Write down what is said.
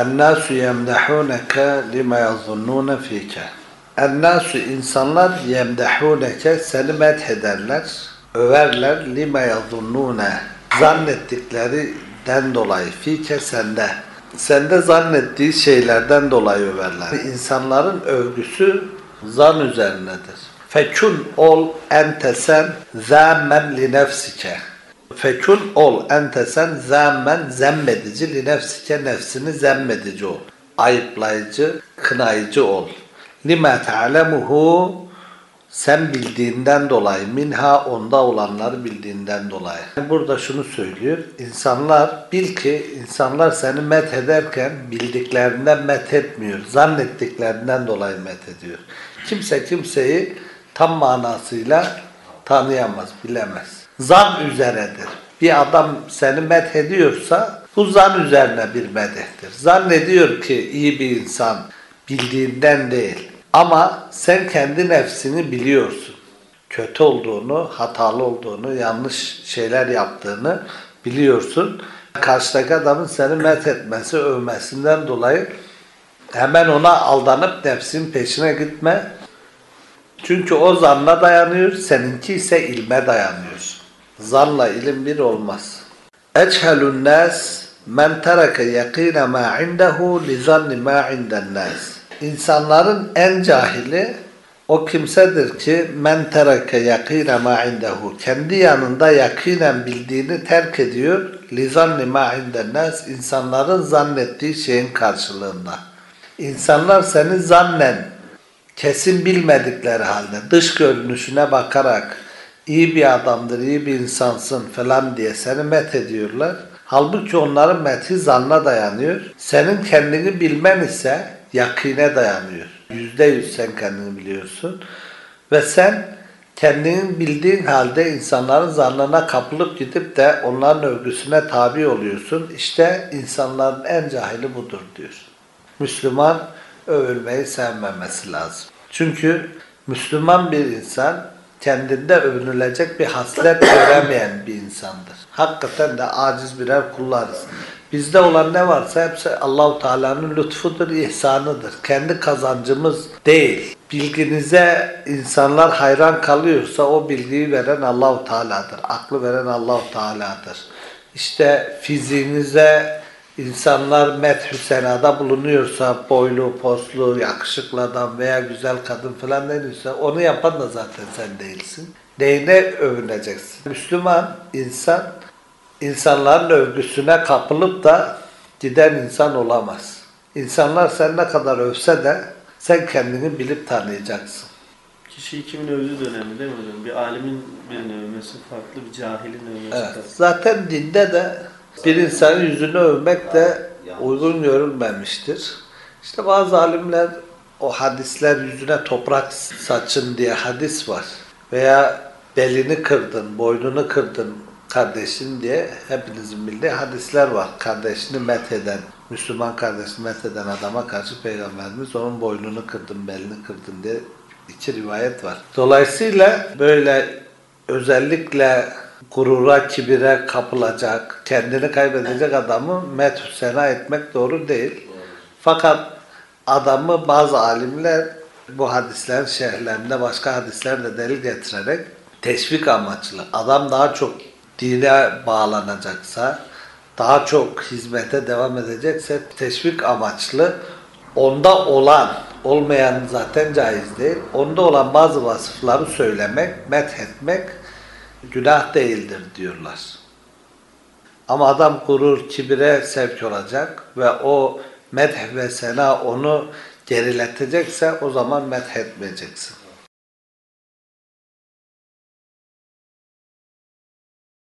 Ennâsü yemdehûneke lima yazunnûne fîke. Ennâsü insanlar yemdehûneke seni methederler, överler lima yazunnûne zannettiklerinden dolayı fîke sende. Sende zannettiği şeylerden dolayı överler. İnsanların övgüsü zan üzerinedir. Fekun ol ente sen zâmmen li nefsike. Fekun ol ente sen zâmmen zemmedici li nefsike nefsini zemmedici ol. Ayıplayıcı, kınayıcı ol. Lima ta'lemuhu sen bildiğinden dolayı, minha onda olanları bildiğinden dolayı. Burada şunu söylüyor, insanlar, bil ki insanlar seni met ederken bildiklerinden met etmiyor, zannettiklerinden dolayı met ediyor. Kimse kimseyi tam manasıyla tanıyamaz, bilemez. Zan üzeredir. Bir adam seni met ediyorsa bu zan üzerine bir medehtir. Zannediyor ki iyi bir insan bildiğinden değil. Ama sen kendi nefsini biliyorsun. Kötü olduğunu, hatalı olduğunu, yanlış şeyler yaptığını biliyorsun. Karşıdaki adamın seni met etmesi, övmesinden dolayı hemen ona aldanıp nefsin peşine gitme. Çünkü o zanla dayanıyor, seninki ise ilme dayanıyor. Zanla ilim bir olmaz. Echelun nas men tereke yakine ma indehu li zanni ma inden nas. İnsanların en cahili o kimsedir ki men tereke yakine ma indehu. Kendi yanında yakinen bildiğini terk ediyor. Li zanni ma inden nas. İnsanların zannettiği şeyin karşılığında. İnsanlar seni zannen kesin bilmedikleri halde dış görünüşüne bakarak iyi bir adamdır, iyi bir insansın falan diye seni met ediyorlar. Halbuki onların methi zanna dayanıyor. Senin kendini bilmen ise yakine dayanıyor. Yüzde yüz sen kendini biliyorsun. Ve sen kendini bildiğin halde insanların zannına kapılıp gidip de onların övgüsüne tabi oluyorsun. İşte insanların en cahili budur diyor. Müslüman övülmeyi sevmemesi lazım. Çünkü Müslüman bir insan kendinde övünülecek bir haslet göremeyen bir insandır. Hakikaten de aciz birer kullarız. Bizde olan ne varsa hepsi Allahu Teala'nın lütfudur, ihsanıdır. Kendi kazancımız değil. Bilginize insanlar hayran kalıyorsa o bilgiyi veren Allahu Teala'dır. Aklı veren Allahu Teala'dır. İşte fiziğinize insanlar methü senada bulunuyorsa boylu, poslu, yakışıklı adam veya güzel kadın falan denirse onu yapan da zaten sen değilsin. Neyine övüneceksin? Müslüman insan insanların övgüsüne kapılıp da giden insan olamaz. İnsanlar sen ne kadar övse de sen kendini bilip tanıyacaksın. Kişiyi kimin övdüğü de önemli değil mi hocam? Bir alimin birini övmesi farklı, bir cahilin övmesi Evet. farklı. Zaten dinde de bir insanın yüzünü övmek de uygun görülmemiştir. İşte bazı alimler o hadisler yüzüne toprak saçın diye hadis var. Veya belini kırdın, boynunu kırdın kardeşin diye hepinizin bildiği hadisler var. Kardeşini metheden, Müslüman kardeşini metheden adama karşı Peygamberimiz onun boynunu kırdın, belini kırdın diye iki rivayet var. Dolayısıyla böyle özellikle gurura, kibire kapılacak, kendini kaybedecek adamı methü sena etmek doğru değil. Fakat adamı bazı alimler bu hadislerin şerhlerinde başka hadislerle delil getirerek teşvik amaçlı. Adam daha çok dine bağlanacaksa, daha çok hizmete devam edecekse teşvik amaçlı onda olan, olmayan zaten caiz değil. Onda olan bazı vasıfları söylemek, methetmek günah değildir diyorlar. Ama adam gurur, kibire sevk olacak ve o medh ve sena onu geriletecekse o zaman methetmeyeceksin.